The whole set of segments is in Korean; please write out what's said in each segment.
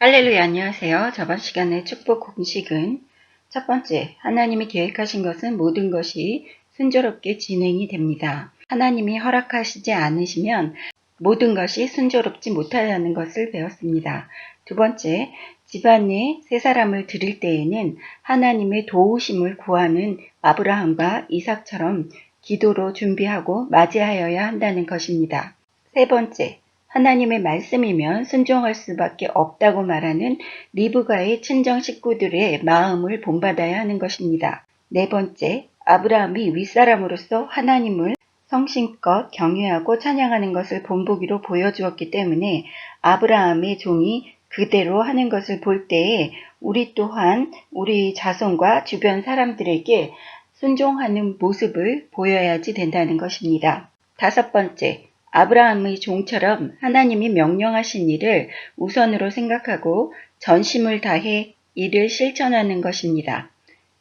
할렐루야 안녕하세요. 저번 시간의 축복 공식은 첫 번째 하나님이 계획하신 것은 모든 것이 순조롭게 진행이 됩니다. 하나님이 허락하시지 않으시면 모든 것이 순조롭지 못하다는 것을 배웠습니다. 두 번째 집안에 세 사람을 드릴 때에는 하나님의 도우심을 구하는 아브라함과 이삭처럼 기도로 준비하고 맞이하여야 한다는 것입니다. 세 번째 하나님의 말씀이면 순종할 수밖에 없다고 말하는 리브가의 친정 식구들의 마음을 본받아야 하는 것입니다. 네 번째, 아브라함이 윗사람으로서 하나님을 성심껏 경외하고 찬양하는 것을 본보기로 보여주었기 때문에 아브라함의 종이 그대로 하는 것을 볼 때에 우리 또한 우리 자손과 주변 사람들에게 순종하는 모습을 보여야지 된다는 것입니다. 다섯 번째, 아브라함의 종처럼 하나님이 명령하신 일을 우선으로 생각하고 전심을 다해 이를 실천하는 것입니다.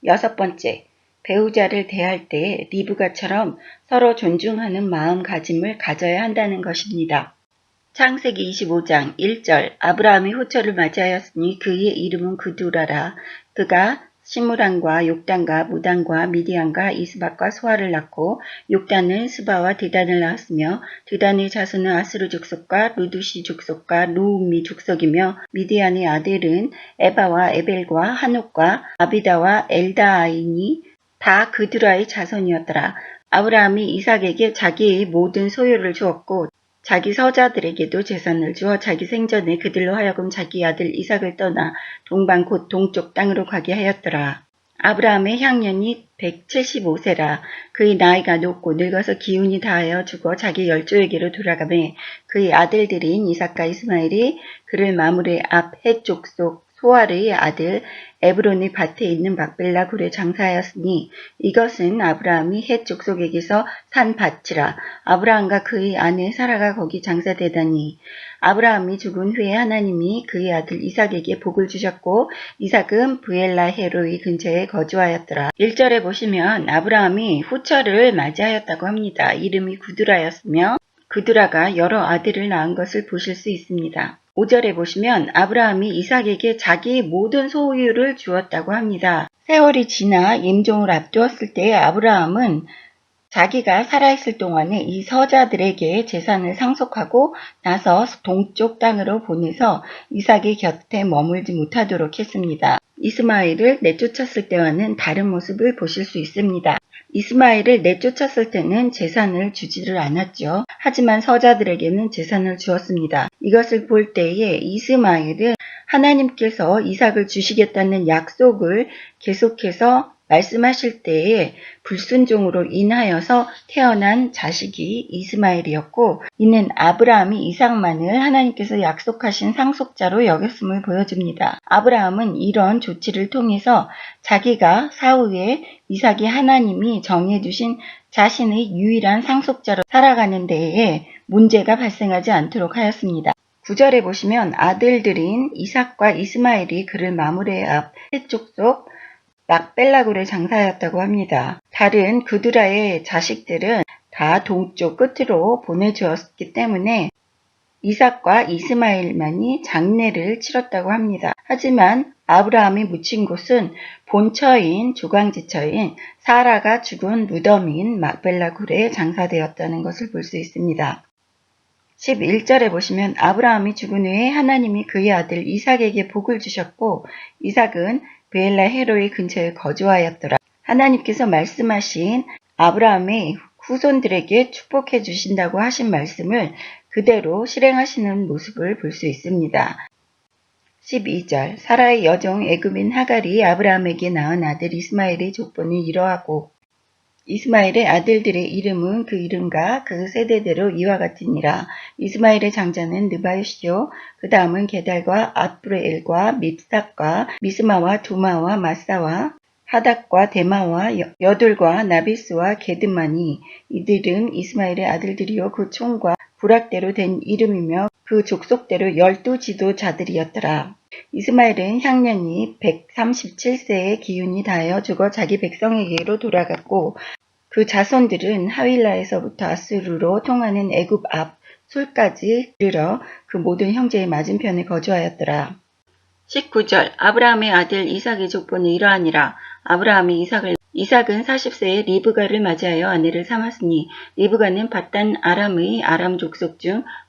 여섯 번째, 배우자를 대할 때 리브가처럼 서로 존중하는 마음가짐을 가져야 한다는 것입니다. 창세기 25장 1절 아브라함이 호처를 맞이하였으니 그의 이름은 그두라라. 그가 시무란과 욕단과 무단과 미디안과 이스박과 소아를 낳고 욕단은 스바와 드단을 낳았으며 드단의 자손은 아스루 족속과 루두시 족속과 루음미 족속이며 미디안의 아들은 에바와 에벨과 한옥과 아비다와 엘다아이니 다 그드라의 자손이었더라. 아브라함이 이삭에게 자기의 모든 소유를 주었고 자기 서자들에게도 재산을 주어 자기 생전에 그들로 하여금 자기 아들 이삭을 떠나 동방 곧 동쪽 땅으로 가게 하였더라. 아브라함의 향년이 175세라 그의 나이가 높고 늙어서 기운이 다하여 죽어 자기 열조에게로 돌아가매 그의 아들들인 이삭과 이스마엘이 그를 마무리 앞해 족속 소알의 아들 에브론의 밭에 있는 막벨라 굴에 장사하였으니 이것은 아브라함이 헷 족속에게서 산 밭이라 아브라함과 그의 아내 사라가 거기 장사되다니 아브라함이 죽은 후에 하나님이 그의 아들 이삭에게 복을 주셨고 이삭은 부엘라 헤로이 근처에 거주하였더라. 1절에 보시면 아브라함이 후처를 맞이하였다고 합니다. 이름이 구드라였으며 그드라가 여러 아들을 낳은 것을 보실 수 있습니다. 5절에 보시면 아브라함이 이삭에게 자기의 모든 소유를 주었다고 합니다. 세월이 지나 임종을 앞두었을 때 아브라함은 자기가 살아있을 동안에 이 서자들에게 재산을 상속하고 나서 동쪽 땅으로 보내서 이삭의 곁에 머물지 못하도록 했습니다. 이스마엘을 내쫓았을 때와는 다른 모습을 보실 수 있습니다. 이스마엘을 내쫓았을 때는 재산을 주지를 않았죠. 하지만 서자들에게는 재산을 주었습니다. 이것을 볼 때에 이스마엘은 하나님께서 이삭을 주시겠다는 약속을 계속해서 말씀하실 때에 불순종으로 인하여서 태어난 자식이 이스마엘이었고 이는 아브라함이 이삭만을 하나님께서 약속하신 상속자로 여겼음을 보여줍니다. 아브라함은 이런 조치를 통해서 자기가 사후에 이삭이 하나님이 정해주신 자신의 유일한 상속자로 살아가는 데에 문제가 발생하지 않도록 하였습니다. 9절에 보시면 아들들인 이삭과 이스마엘이 그를 마무리해 앞 해쪽 속 막벨라굴의 장사였다고 합니다. 다른 그드라의 자식들은 다 동쪽 끝으로 보내주었기 때문에 이삭과 이스마엘만이 장례를 치렀다고 합니다. 하지만 아브라함이 묻힌 곳은 본처인 조광지처인 사라가 죽은 무덤인 막벨라굴에 장사되었다는 것을 볼 수 있습니다. 11절에 보시면 아브라함이 죽은 후에 하나님이 그의 아들 이삭에게 복을 주셨고 이삭은 베엘라 헤로의 근처에 거주하였더라. 하나님께서 말씀하신 아브라함의 후손들에게 축복해 주신다고 하신 말씀을 그대로 실행하시는 모습을 볼 수 있습니다. 12절 사라의 여종 애굽인 하갈이 아브라함에게 낳은 아들 이스마엘의 족보는 이러하고 이스마엘의 아들들의 이름은 그 이름과 그 세대대로 이와 같으니라. 이스마엘의 장자는 느바요시요. 그 다음은 게달과 아프레엘과 밉삭과 미스마와 두마와 마사와 하닥과 데마와 여둘과 나비스와 게드마니 이들은 이스마엘의 아들들이요 그 총과 부락대로 된 이름이며 그 족속대로 열두 지도자들이었더라. 이스마엘은 향년이 137세의 기운이 다하여 죽어 자기 백성에게로 돌아갔고 그 자손들은 하윌라에서부터 아스루로 통하는 애굽 앞 술까지 이르러 그 모든 형제의 맞은편에 거주하였더라. 19절 아브라함의 아들 이삭의 족보는 이러하니라. 아브라함이 이삭을 이삭은 40세에 리브가를 맞이하여 아내를 삼았으니 리브가는 바단 아람의 아람 족속 중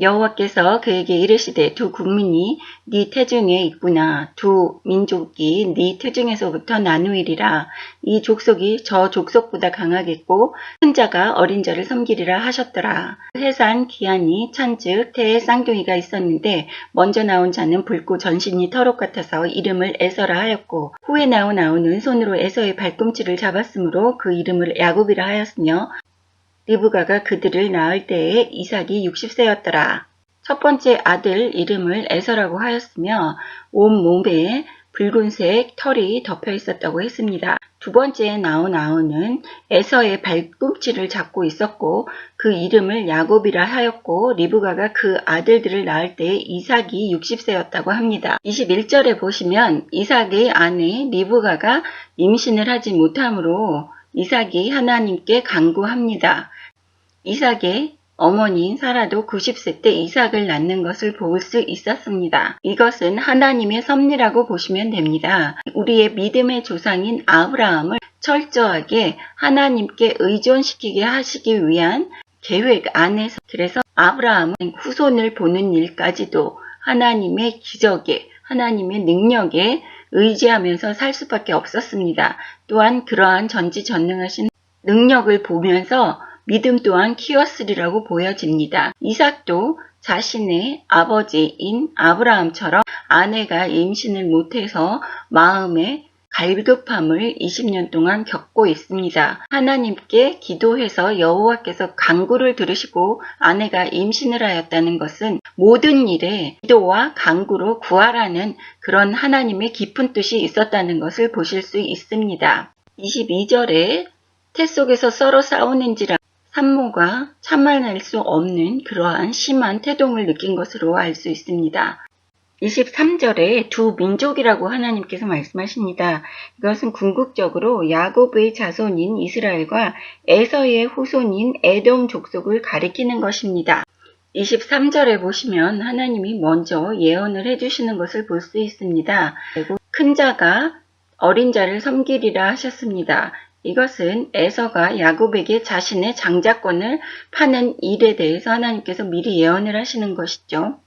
여호와께서 그에게 이르시되 두 국민이 네 태중에 있구나. 두 민족이 네 태중에서부터 나누이리라. 이 족속이 저 족속보다 강하겠고 큰 자가 어린 자를 섬기리라 하셨더라. 해산 기한이 찬즉 태에 쌍둥이가 있었는데 먼저 나온 자는 붉고 전신이 털옷 같아서 이름을 에서라 하였고 후에 나온 아우는 손으로 에서의 발꿈치를 잡았으므로 그 이름을 야곱이라 하였으며 리브가가 그들을 낳을 때에 이삭이 60세였더라. 첫 번째 아들 이름을 에서라고 하였으며 온 몸에 붉은색 털이 덮여 있었다고 했습니다. 두 번째에 나온 아우는 에서의 발꿈치를 잡고 있었고 그 이름을 야곱이라 하였고 리브가가 그 아들들을 낳을 때 이삭이 60세였다고 합니다. 21절에 보시면 이삭의 아내 리브가가 임신을 하지 못하므로 이삭이 하나님께 간구합니다. 이삭의 어머니인 사라도 90세 때 이삭을 낳는 것을 볼 수 있었습니다. 이것은 하나님의 섭리라고 보시면 됩니다. 우리의 믿음의 조상인 아브라함을 철저하게 하나님께 의존시키게 하시기 위한 계획 안에서 그래서 아브라함은 후손을 보는 일까지도 하나님의 기적에 하나님의 능력에 의지하면서 살 수밖에 없었습니다. 또한 그러한 전지전능하신 능력을 보면서 믿음 또한 키웠으리라고 보여집니다. 이삭도 자신의 아버지인 아브라함처럼 아내가 임신을 못해서 마음에 갈급함을 20년 동안 겪고 있습니다. 하나님께 기도해서 여호와께서 간구를 들으시고 아내가 임신을 하였다는 것은 모든 일에 기도와 간구로 구하라는 그런 하나님의 깊은 뜻이 있었다는 것을 보실 수 있습니다. 22절에 태 속에서 서로 싸우는지라 산모가 참아낼 수 없는 그러한 심한 태동을 느낀 것으로 알 수 있습니다. 23절에 두 민족이라고 하나님께서 말씀하십니다. 이것은 궁극적으로 야곱의 자손인 이스라엘과 에서의 후손인 에돔 족속을 가리키는 것입니다. 23절에 보시면 하나님이 먼저 예언을 해주시는 것을 볼 수 있습니다. 큰 자가 어린 자를 섬기리라 하셨습니다. 이것은 에서가 야곱에게 자신의 장자권을 파는 일에 대해서 하나님께서 미리 예언을 하시는 것이죠.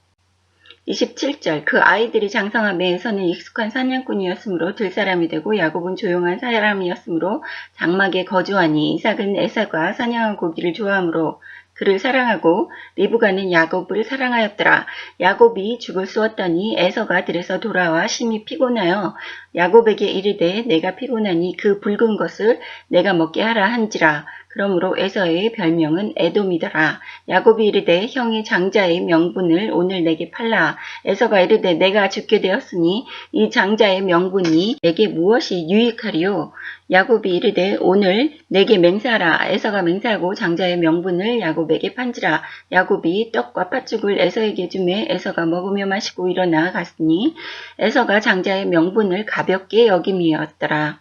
27절 그 아이들이 장성함에 에서는 익숙한 사냥꾼이었으므로 들사람이 되고 야곱은 조용한 사람이었으므로 장막에 거주하니 이삭은 에서가 사냥한 고기를 좋아하므로 그를 사랑하고 리브가는 야곱을 사랑하였더라. 야곱이 죽을 쏘았더니 에서가 들에서 돌아와 심히 피곤하여 야곱에게 이르되 내가 피곤하니 그 붉은 것을 내가 먹게 하라 한지라. 그러므로 에서의 별명은 에돔이더라. 야곱이 이르되 형이 장자의 명분을 오늘 내게 팔라. 에서가 이르되 내가 죽게 되었으니 이 장자의 명분이 내게 무엇이 유익하리요? 야곱이 이르되 오늘 내게 맹세하라. 에서가 맹세하고 장자의 명분을 야곱에게 판지라. 야곱이 떡과 팥죽을 에서에게 주매 에서가 먹으며 마시고 일어나 갔으니 에서가 장자의 명분을 가 볍게 여김이었더라.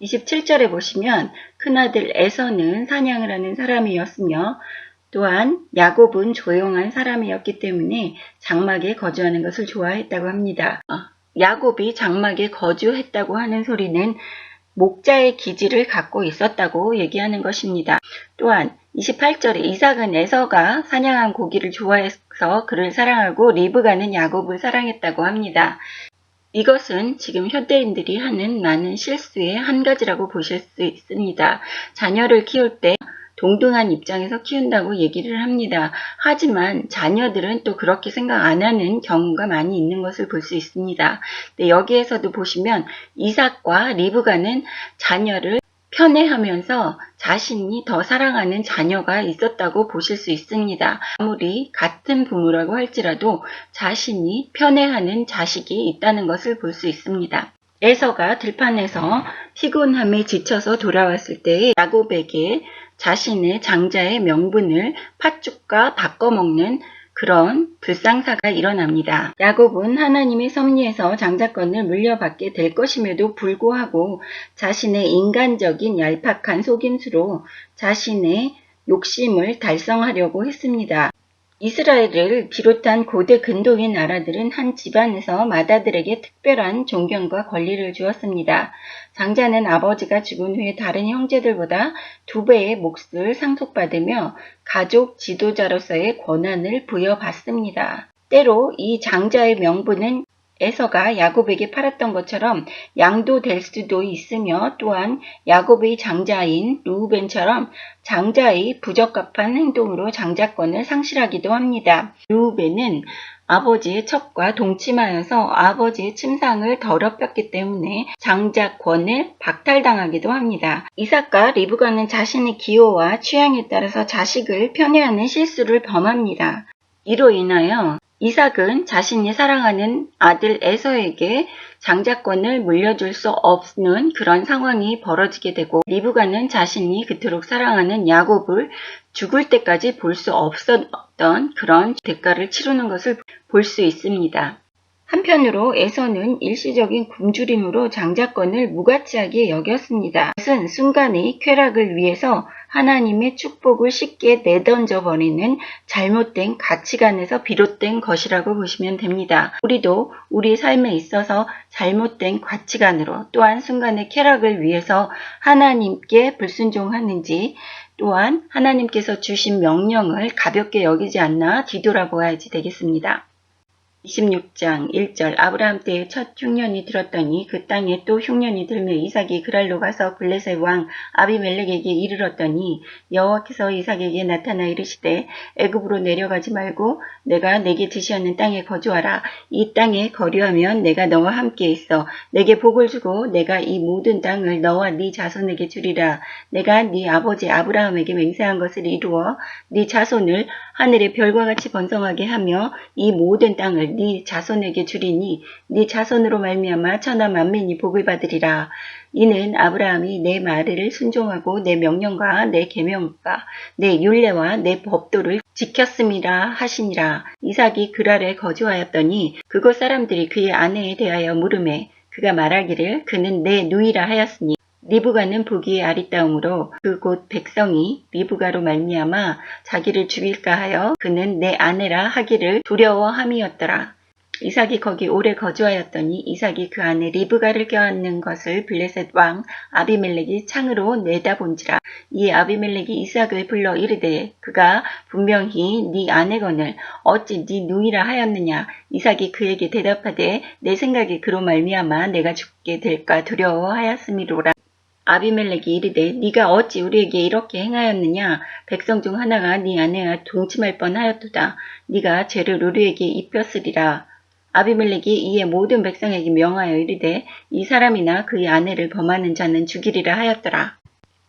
27절에 보시면 큰아들 에서는 사냥을 하는 사람이었으며 또한 야곱은 조용한 사람이었기 때문에 장막에 거주하는 것을 좋아했다고 합니다. 어, 야곱이 장막에 거주했다고 하는 소리는 목자의 기질을 갖고 있었다고 얘기하는 것입니다. 또한 28절에 이삭은 에서가 사냥한 고기를 좋아해서 그를 사랑하고 리브가는 야곱을 사랑했다고 합니다. 이것은 지금 현대인들이 하는 많은 실수의 한 가지라고 보실 수 있습니다. 자녀를 키울 때 동등한 입장에서 키운다고 얘기를 합니다. 하지만 자녀들은 또 그렇게 생각 안 하는 경우가 많이 있는 것을 볼 수 있습니다. 여기에서도 보시면 이삭과 리브가는 자녀를 편애하면서 자신이 더 사랑하는 자녀가 있었다고 보실 수 있습니다. 아무리 같은 부모라고 할지라도 자신이 편애하는 자식이 있다는 것을 볼 수 있습니다. 에서가 들판에서 피곤함에 지쳐서 돌아왔을 때에 야곱에게 자신의 장자의 명분을 팥죽과 바꿔먹는 그런 불상사가 일어납니다. 야곱은 하나님의 섭리에서 장자권을 물려받게 될 것임에도 불구하고 자신의 인간적인 얄팍한 속임수로 자신의 욕심을 달성하려고 했습니다. 이스라엘을 비롯한 고대 근동의 나라들은 한 집안에서 마다들에게 특별한 존경과 권리를 주었습니다. 장자는 아버지가 죽은 후에 다른 형제들보다 두 배의 몫을 상속받으며 가족 지도자로서의 권한을 부여받습니다. 때로 이 장자의 명분은 에서가 야곱에게 팔았던 것처럼 양도 될 수도 있으며 또한 야곱의 장자인 루벤처럼 장자의 부적합한 행동으로 장자권을 상실하기도 합니다. 루벤은 아버지의 첩과 동침하여서 아버지의 침상을 더럽혔기 때문에 장자권을 박탈당하기도 합니다. 이삭과 리브가는 자신의 기호와 취향에 따라서 자식을 편애하는 실수를 범합니다. 이로 인하여 이삭은 자신이 사랑하는 아들 에서에게 장자권을 물려줄 수 없는 그런 상황이 벌어지게 되고 리브가는 자신이 그토록 사랑하는 야곱을 죽을 때까지 볼 수 없었던 그런 대가를 치르는 것을 볼 수 있습니다. 한편으로 에서는 일시적인 굶주림으로 장자권을 무가치하게 여겼습니다. 이것은 순간의 쾌락을 위해서 하나님의 축복을 쉽게 내던져 버리는 잘못된 가치관에서 비롯된 것이라고 보시면 됩니다. 우리도 우리 삶에 있어서 잘못된 가치관으로 또한 순간의 쾌락을 위해서 하나님께 불순종하는지 또한 하나님께서 주신 명령을 가볍게 여기지 않나 뒤돌아보아야지 되겠습니다. 26장 1절. 아브라함 때에 첫 흉년이 들었더니 그 땅에 또 흉년이 들며 이삭이 그랄로 가서 블레셋 왕 아비멜렉에게 이르렀더니 여호와께서 이삭에게 나타나 이르시되 애굽으로 내려가지 말고 내가 내게 지시하는 땅에 거주하라. 이 땅에 거류하면 내가 너와 함께 있어. 내게 복을 주고 내가 이 모든 땅을 너와 네 자손에게 주리라. 내가 네 아버지 아브라함에게 맹세한 것을 이루어 네 자손을 하늘의 별과 같이 번성하게 하며 이 모든 땅을 네 자손에게 주리니 네 자손으로 말미암아 천하 만민이 복을 받으리라. 이는 아브라함이 내 말을 순종하고 내 명령과 내 계명과 내 율례와 내 법도를 지켰음이라 하시니라. 이삭이 그랄에 거주하였더니 그곳 사람들이 그의 아내에 대하여 물음에 그가 말하기를 그는 내 누이라 하였으니 리브가는 보기에 아리따움으로 그곳 백성이 리브가로 말미암아 자기를 죽일까 하여 그는 내 아내라 하기를 두려워함이었더라. 이삭이 거기 오래 거주하였더니 이삭이 그 안에 리브가를 껴안는 것을 블레셋 왕 아비멜렉이 창으로 내다본지라. 이 아비멜렉이 이삭을 불러 이르되 그가 분명히 네 아내건을 어찌 네 누이라 하였느냐? 이삭이 그에게 대답하되 내 생각이 그로 말미암아 내가 죽게 될까 두려워하였음이로라 아비멜렉이 이르되 네가 어찌 우리에게 이렇게 행하였느냐? 백성 중 하나가 네 아내와 동침할 뻔하였도다. 네가 죄를 우리에게 입혔으리라. 아비멜렉이 이에 모든 백성에게 명하여 이르되 이 사람이나 그의 아내를 범하는 자는 죽이리라 하였더라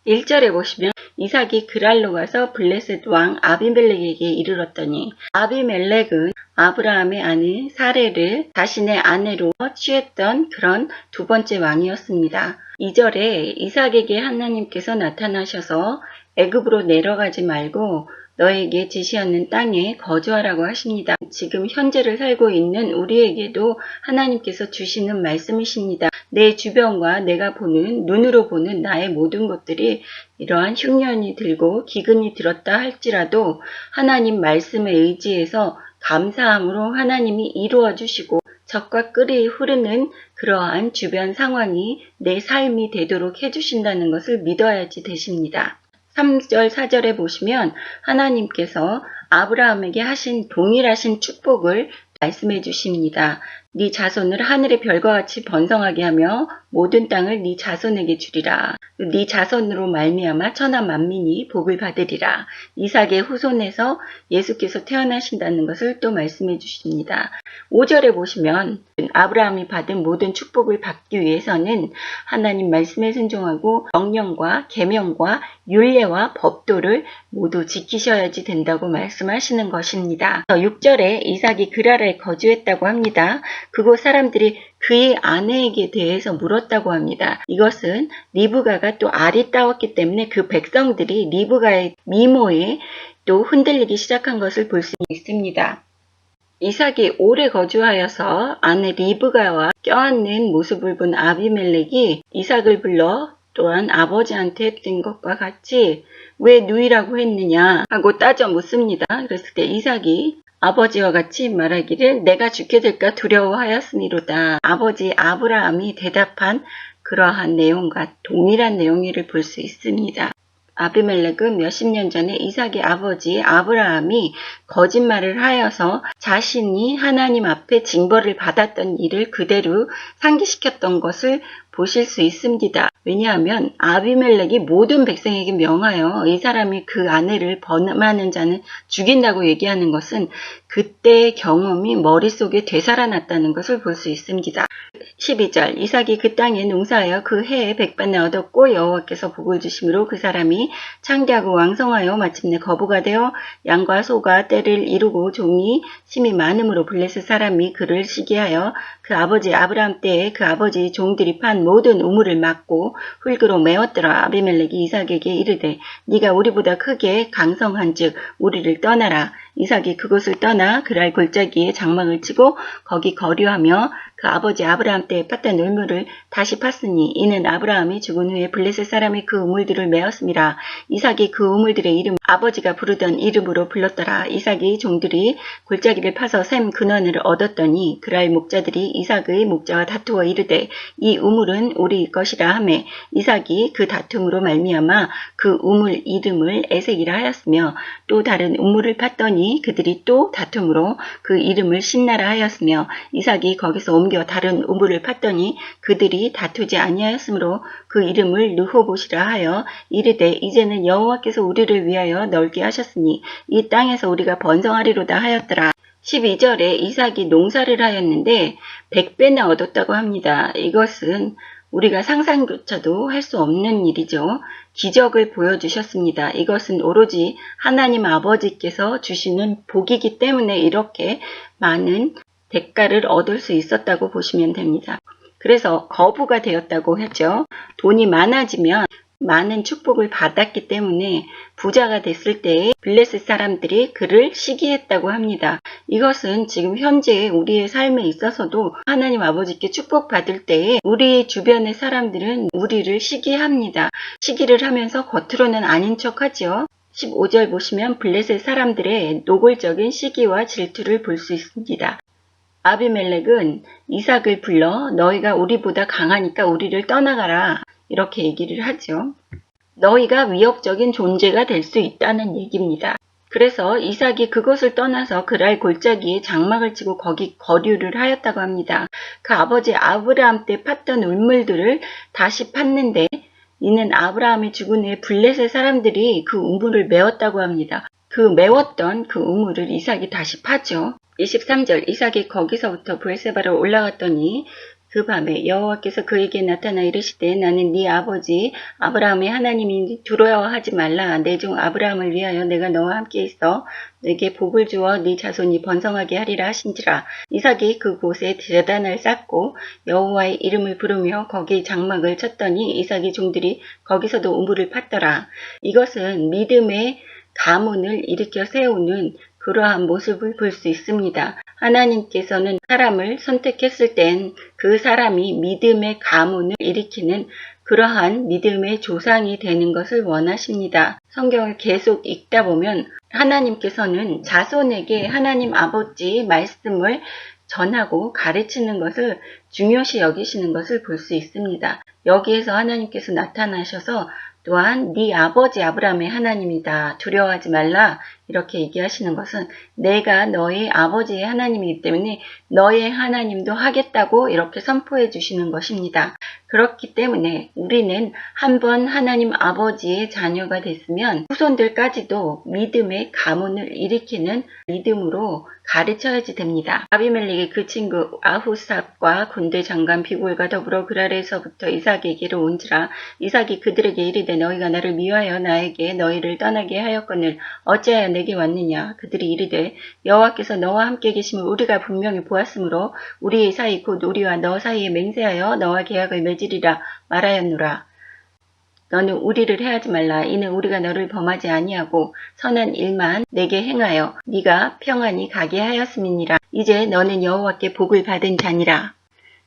1절에 보시면 이삭이 그랄로 가서 블레셋 왕 아비멜렉에게 이르렀더니 아비멜렉은 아브라함의 아내 사레를 자신의 아내로 취했던 그런 두 번째 왕이었습니다. 2절에 이삭에게 하나님께서 나타나셔서 애굽으로 내려가지 말고 너에게 지시하는 땅에 거주하라고 하십니다. 지금 현재를 살고 있는 우리에게도 하나님께서 주시는 말씀이십니다. 내 주변과 내가 보는 눈으로 보는 나의 모든 것들이 이러한 흉년이 들고 기근이 들었다 할지라도 하나님 말씀에 의지해서 감사함으로 하나님이 이루어 주시고 적과 끓이 흐르는 그러한 주변 상황이 내 삶이 되도록 해주신다는 것을 믿어야지 되십니다. 3절, 4절에 보시면 하나님께서 아브라함에게 하신 동일하신 축복을 말씀해 주십니다. 네 자손을 하늘의 별과 같이 번성하게 하며 모든 땅을 네 자손에게 주리라. 네 자손으로 말미암아 천하 만민이 복을 받으리라. 이삭의 후손에서 예수께서 태어나신다는 것을 또 말씀해 주십니다. 5절에 보시면 아브라함이 받은 모든 축복을 받기 위해서는 하나님 말씀에 순종하고 명령과 계명과 율례와 법도를 모두 지키셔야지 된다고 말씀하시는 것입니다. 6절에 이삭이 그라에 거주했다고 합니다. 그곳 사람들이 그의 아내에게 대해서 물었다고 합니다. 이것은 리브가가 또 알이 따왔기 때문에 그 백성들이 리브가의 미모에 또 흔들리기 시작한 것을 볼 수 있습니다. 이삭이 오래 거주하여서 아내 리브가와 껴안는 모습을 본 아비멜렉이 이삭을 불러 또한 아버지한테 했던 것과 같이 왜 누이라고 했느냐 하고 따져 묻습니다. 그랬을 때 이삭이 아버지와 같이 말하기를 내가 죽게 될까 두려워하였으니로다. 아버지 아브라함이 대답한 그러한 내용과 동일한 내용을 볼 수 있습니다. 아비멜렉은 몇십 년 전에 이삭의 아버지 아브라함이 거짓말을 하여서 자신이 하나님 앞에 징벌을 받았던 일을 그대로 상기시켰던 것을 보실 수 있습니다. 왜냐하면 아비멜렉이 모든 백성에게 명하여 이 사람이 그 아내를 번하는 자는 죽인다고 얘기하는 것은 그때의 경험이 머릿속에 되살아났다는 것을 볼 수 있습니다. 12절 이삭이 그 땅에 농사하여 그 해에 백반을 얻었고 여호와께서 복을 주심으로 그 사람이 창대하고 왕성하여 마침내 거부가 되어 양과 소가 때를 이루고 종이 심이 많음으로 블레셋 사람이 그를 시기하여 그 아버지 아브라함 때에 그 아버지 종들이 판 모든 우물을 막고 흙으로 메웠더라. 아비멜렉이 이삭에게 이르되 네가 우리보다 크게 강성한 즉 우리를 떠나라 이삭이 그곳을 떠나 그랄 골짜기에 장막을 치고 거기 거류하며 그 아버지 아브라함 때에 팠던 울물을 다시 팠으니 이는 아브라함이 죽은 후에 블레셋 사람이 그 우물들을 메었습니다. 이삭이 그 우물들의 이름 아버지가 부르던 이름으로 불렀더라. 이삭이 종들이 골짜기를 파서 샘 근원을 얻었더니 그랄 목자들이 이삭의 목자와 다투어 이르되 이 우물은 우리 것이라 하매 이삭이 그 다툼으로 말미암아 그 우물 이름을 에색이라 하였으며 또 다른 우물을 팠더니 그들이 또 다툼으로 그 이름을 신나라 하였으며 이삭이 거기서 옮겨 다른 우물을 팠더니 그들이 다투지 아니하였으므로 그 이름을 르호봇이라 하여 이르되 이제는 여호와께서 우리를 위하여 넓게 하셨으니 이 땅에서 우리가 번성하리로다 하였더라. 12절에 이삭이 농사를 하였는데 100배나 얻었다고 합니다. 이것은 우리가 상상조차도 할 수 없는 일이죠. 기적을 보여주셨습니다. 이것은 오로지 하나님 아버지께서 주시는 복이기 때문에 이렇게 많은 대가를 얻을 수 있었다고 보시면 됩니다. 그래서 거부가 되었다고 했죠. 돈이 많아지면 많은 축복을 받았기 때문에 부자가 됐을 때에 블레셋 사람들이 그를 시기했다고 합니다. 이것은 지금 현재 우리의 삶에 있어서도 하나님 아버지께 축복받을 때에 우리 주변의 사람들은 우리를 시기합니다. 시기를 하면서 겉으로는 아닌 척하죠. 15절 보시면 블레셋 사람들의 노골적인 시기와 질투를 볼 수 있습니다. 아비멜렉은 이삭을 불러 너희가 우리보다 강하니까 우리를 떠나가라 이렇게 얘기를 하죠. 너희가 위협적인 존재가 될 수 있다는 얘기입니다. 그래서 이삭이 그것을 떠나서 그랄 골짜기에 장막을 치고 거기 거류를 하였다고 합니다. 그 아버지 아브라함 때 팠던 울물들을 다시 팠는데 이는 아브라함이 죽은 후에 블레셋 사람들이 그 우물을 메웠다고 합니다. 그 메웠던 그 우물을 이삭이 다시 파죠. 23절 이삭이 거기서부터 부에세바로 올라갔더니 그 밤에 여호와께서 그에게 나타나 이르시되 나는 네 아버지 아브라함의 하나님이 두려워하지 말라. 내 종 아브라함을 위하여 내가 너와 함께 있어 내게 복을 주어 네 자손이 번성하게 하리라 하신지라. 이삭이 그곳에 재단을 쌓고 여호와의 이름을 부르며 거기 장막을 쳤더니 이삭의 종들이 거기서도 우물을 팠더라. 이것은 믿음의 가문을 일으켜 세우는 그러한 모습을 볼 수 있습니다. 하나님께서는 사람을 선택했을 땐 그 사람이 믿음의 가문을 일으키는 그러한 믿음의 조상이 되는 것을 원하십니다. 성경을 계속 읽다 보면 하나님께서는 자손에게 하나님 아버지 말씀을 전하고 가르치는 것을 중요시 여기시는 것을 볼 수 있습니다. 여기에서 하나님께서 나타나셔서 또한 네 아버지 아브라함의 하나님이다. 두려워하지 말라. 이렇게 얘기하시는 것은 내가 너의 아버지의 하나님이기 때문에 너의 하나님도 하겠다고 이렇게 선포해 주시는 것입니다. 그렇기 때문에 우리는 한번 하나님 아버지의 자녀가 됐으면 후손들까지도 믿음의 가문을 일으키는 믿음으로 가르쳐야지 됩니다. 아비멜렉의 그 친구 아후삽과 군대 장관 비골과 더불어 그랄에서부터 이삭에게로 온지라 이삭이 그들에게 이르되 너희가 나를 미워하여 나에게 너희를 떠나게 하였거늘 어찌하여 내게 왔느냐? 그들이 이르되 여호와께서 너와 함께 계심을 우리가 분명히 보았으므로 우리의 사이 곧 우리와 너 사이에 맹세하여 너와 계약을 맺으리라 말하였노라. 너는 우리를 해하지 말라. 이는 우리가 너를 범하지 아니하고 선한 일만 내게 행하여 네가 평안히 가게 하였음이니라. 이제 너는 여호와께 복을 받은 자니라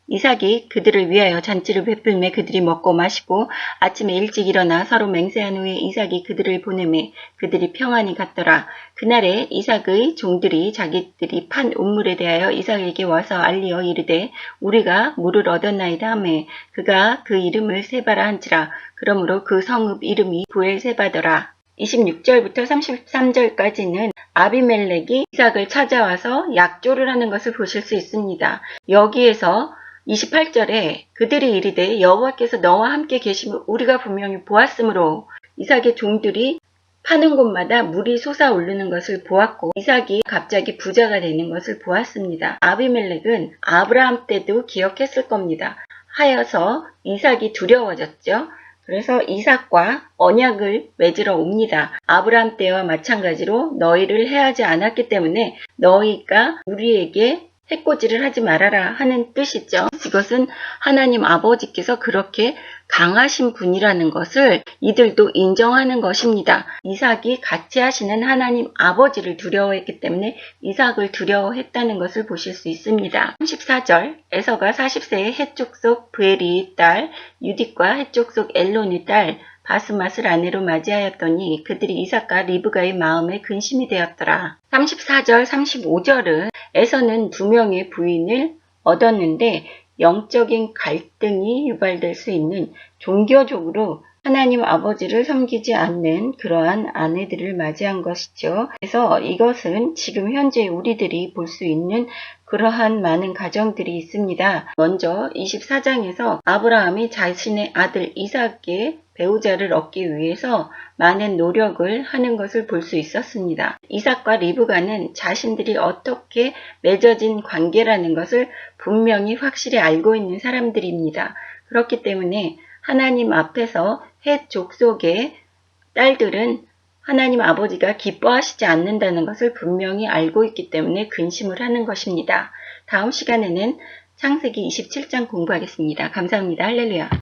이삭이 그들을 위하여 잔치를 베풀매 그들이 먹고 마시고 아침에 일찍 일어나 서로 맹세한 후에 이삭이 그들을 보내매 그들이 평안히 갔더라. 그날에 이삭의 종들이 자기들이 판 우물에 대하여 이삭에게 와서 알리어 이르되 우리가 물을 얻었나이다 하매 그가 그 이름을 세바라 한지라 그러므로 그 성읍 이름이 부엘세바더라. 26절부터 33절까지는 아비멜렉이 이삭을 찾아와서 약조를 하는 것을 보실 수 있습니다. 여기에서 28절에 그들이 이르되 여호와께서 너와 함께 계심을 우리가 분명히 보았으므로 이삭의 종들이 파는 곳마다 물이 솟아오르는 것을 보았고 이삭이 갑자기 부자가 되는 것을 보았습니다. 아비멜렉은 아브라함 때도 기억했을 겁니다. 하여서 이삭이 두려워졌죠. 그래서 이삭과 언약을 맺으러 옵니다. 아브라함 때와 마찬가지로 너희를 해하지 않았기 때문에 너희가 우리에게 해코지를 하지 말아라 하는 뜻이죠. 이것은 하나님 아버지께서 그렇게 강하신 분이라는 것을 이들도 인정하는 것입니다. 이삭이 같이 하시는 하나님 아버지를 두려워했기 때문에 이삭을 두려워했다는 것을 보실 수 있습니다. 34절 에서가 40세의 해쪽 속 브엘이 딸 유딕과 해쪽 속 엘론의 딸 바스맛을 아내로 맞이하였더니 그들이 이삭과 리브가의 마음에 근심이 되었더라. 34절, 35절은 에서는 두 명의 부인을 얻었는데 영적인 갈등이 유발될 수 있는 종교적으로 하나님 아버지를 섬기지 않는 그러한 아내들을 맞이한 것이죠. 그래서 이것은 지금 현재 우리들이 볼 수 있는 그러한 많은 가정들이 있습니다. 먼저 24장에서 아브라함이 자신의 아들 이삭의 배우자를 얻기 위해서 많은 노력을 하는 것을 볼 수 있었습니다. 이삭과 리브가는 자신들이 어떻게 맺어진 관계라는 것을 분명히 확실히 알고 있는 사람들입니다. 그렇기 때문에 하나님 앞에서 헷 족속의 딸들은 하나님 아버지가 기뻐하시지 않는다는 것을 분명히 알고 있기 때문에 근심을 하는 것입니다. 다음 시간에는 창세기 27장 공부하겠습니다. 감사합니다. 할렐루야.